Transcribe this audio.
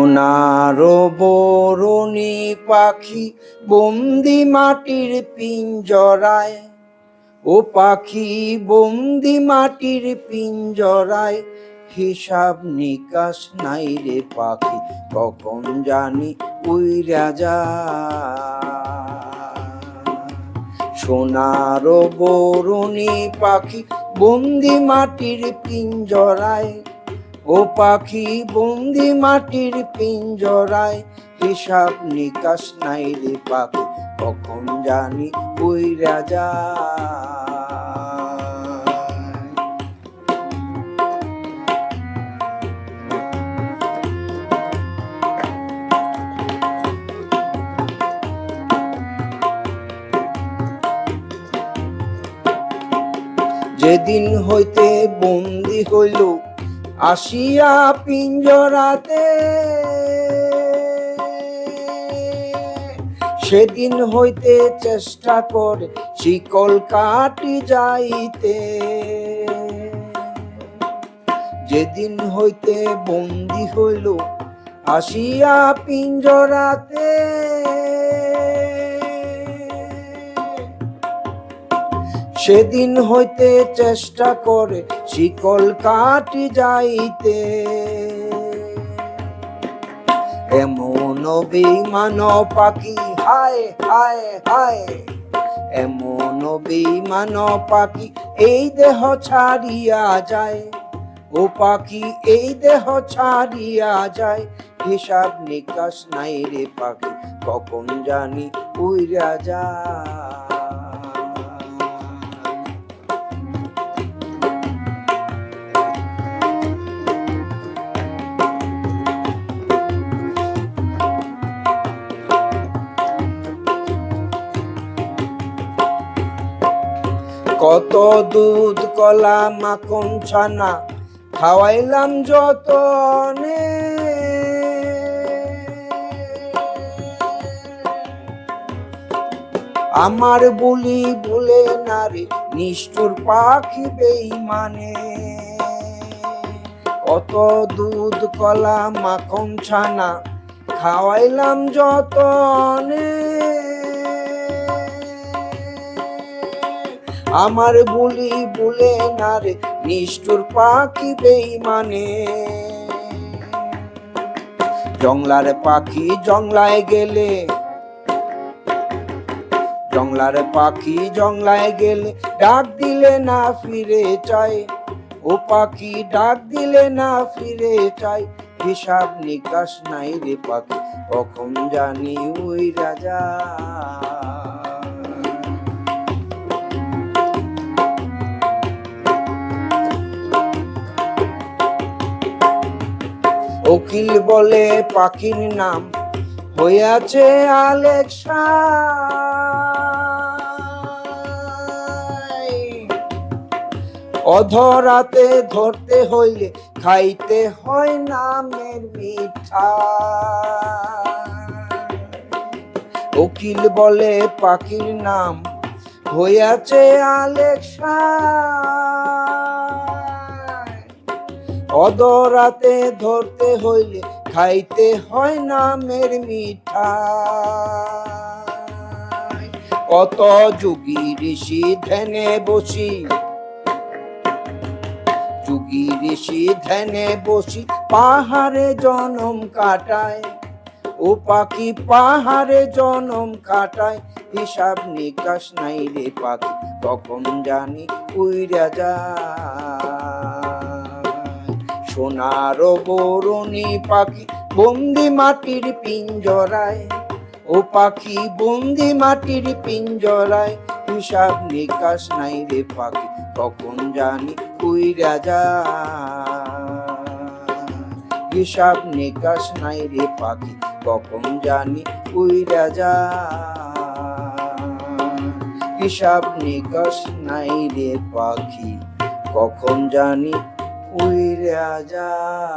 সোনার বরণী পাখি বন্দি মাটির পিঞ্জরায়। ও পাখি বন্দি মাটির পিঞ্জরায়, হিসাব নিকাশ নাই রে পাখি, কখন জানি উইরা রাজা। সোনার বরণী পাখি বন্দি মাটির পিঞ্জরায় ও পাখি বন্দি মাটির পিঞ্জরায়, হিসাব নিকাশ নাই রে পাখি কখন জানি উইরা রাজা যেদিন হইতে বন্দি হইল আসিয়া পিঞ্জরাতে। সেদিন হইতে চেষ্টা করে শিকল কাটি যাইতে। যেদিন হইতে বন্দি হইল, আসিয়া পিঞ্জরাতে। সেদিন হইতে চেষ্টা করে শিকল কাটি যাইতে। এমন বেইমান পাখি, হায় হায় হায়। এমন বেইমান পাখি, এই দেহ ছাড়িয়া যায়। ও পাখি, এই দেহ ছাড়িয়া যায়। হিসাব নিকাশ নাই রে পাখি, কখন জানি উইরা যায়। কত দুধ, কলা, মাখন, ছানা, খাওয়াইলাম যতনে। আমার বলি ভুলে না রে, নিষ্ঠুর পাখি বেইমানে কত দুধ, কলা, মাখন, ছানা, খাওয়াইলাম যতনে। আমার বলি বলে না রে, নিষ্ঠুর পাখি বেইমানে জংলার পাখি জংলায় গেলে, জংলার পাখি জংলায় গেলে ডাক দিলে না ফিরে চাই ও পাখি ডাক দিলে না ফিরে চাই হিসাব নিকাশ নাই রে পাখি, কখন জানি ওই রাজা। উকিল বলে পাখির নাম। হইয়াছে আলেক্সা। অধরাতে ধরতে হইলে খাইতে হয় নামের মিঠা। উকিল বলে পাখির নাম। হইয়াছে আলেক্সা। অদরাতে ধরতে হইলে খাইতে হয় নামের মিঠা। কত যুগী ঋষি ধ্যানে বসি, যুগী ঋষি ধ্যানে বসি পাহাড়ে জনম কাটায়, ও পাখি পাহাড়ে জনম কাটায়, হিসাব নিকাশ নাই রে পাখি, কখন জানি উইরা যায়। সোনার বরণী পাখি বন্দি মাটির পিঞ্জরায়। ও পাখি বন্দি মাটির পিঞ্জরায়, হিসাব নিকাশ নাই রে পাখি, কখন জানি উইরা রাজা হিসাব নিকাশ নাই রে পাখি, কখন জানি উইরা রাজা হিসাব নিকাশ নাই রে পাখি, কখন জানি উইরা যায়